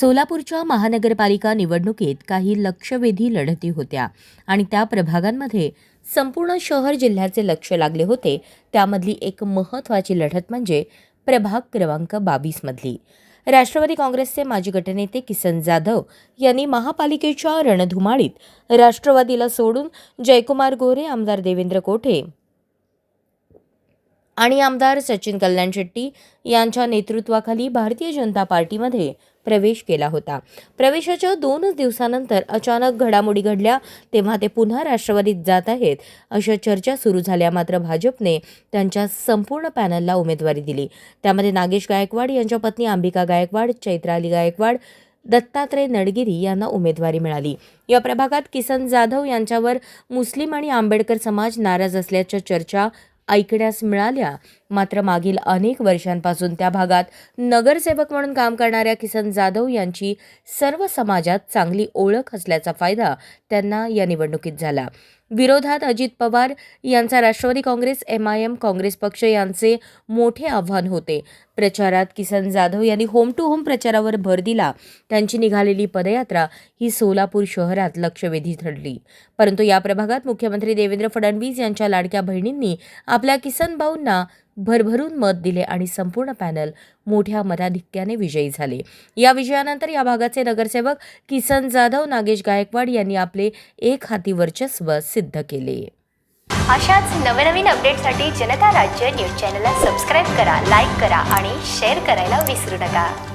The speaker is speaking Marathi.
सोलापूरच्या महानगरपालिका निवडणुकीत काही लक्षवेधी लढती होत्या आणि त्या प्रभागांमध्ये संपूर्ण शहर जिल्ह्याचे लक्ष लागले होते. त्यामधली एक महत्त्वाची लढत म्हणजे प्रभाग क्रमांक बावीसमधली. राष्ट्रवादी काँग्रेसचे माजी गटनेते किसन जाधव यांनी महापालिकेच्या रणधुमाळीत राष्ट्रवादीला सोडून जयकुमार गोरे आमदार देवेंद्र कोठे आणि आमदार सचिन कल्याण शेट्टी यांच्या नेतृत्वाखाली भारतीय जनता पार्टीमध्ये प्रवेश केला होता. प्रवेशाच्या दोनच दिवसानंतर अचानक घडामोडी घडल्या तेव्हा ते पुन्हा राष्ट्रवादीत जात आहेत अशा चर्चा सुरू झाल्या. मात्र भाजपने त्यांच्या संपूर्ण पॅनलला उमेदवारी दिली. त्यामध्ये नागेश गायकवाड यांच्या पत्नी अंबिका गायकवाड चैत्राली गायकवाड दत्तात्रय नडगिरी यांना उमेदवारी मिळाली. या प्रभागात किसन जाधव यांच्यावर मुस्लिम आणि आंबेडकर समाज नाराज असल्याच्या चर्चा ऐकण्यास मिळाल्या. मात्र मागील अनेक वर्षांपासून त्या भागात नगरसेवक म्हणून काम करणाऱ्या किसन जाधव यांची सर्व समाजात चांगली ओळख असल्याचा फायदा त्यांना या निवडणुकीत झाला. विरोधात अजित पवार यांचा Rashtrawadi Congress M I M Congress पक्ष यांचे मोठे आव्हान होते. प्रचारात किसन जाधव यांनी होम टू होम प्रचारावर भर दिला. त्यांची निघालेली पदयात्रा ही सोलापूर शहरात लक्षवेधी ठरली. परंतु या प्रभागात मुख्यमंत्री देवेंद्र फडणवीस यांच्या लाडक्या बहिणींनी आपल्या किसन भाऊंना भरभरून मत दिले आणि संपूर्ण पॅनल मोठ्या मताधिक्याने विजयी झाले. या विजयानंतर या भागाचे नगरसेवक किसन जाधव नागेश गायकवाड यांनी आपले एक हाती वर्चस्व सिद्ध केले. अशाच नवनवीन अपडेटसाठी जनता राज्य न्यूज चॅनलला सबस्क्राईब करा लाईक करा आणि शेअर करायला विसरू नका.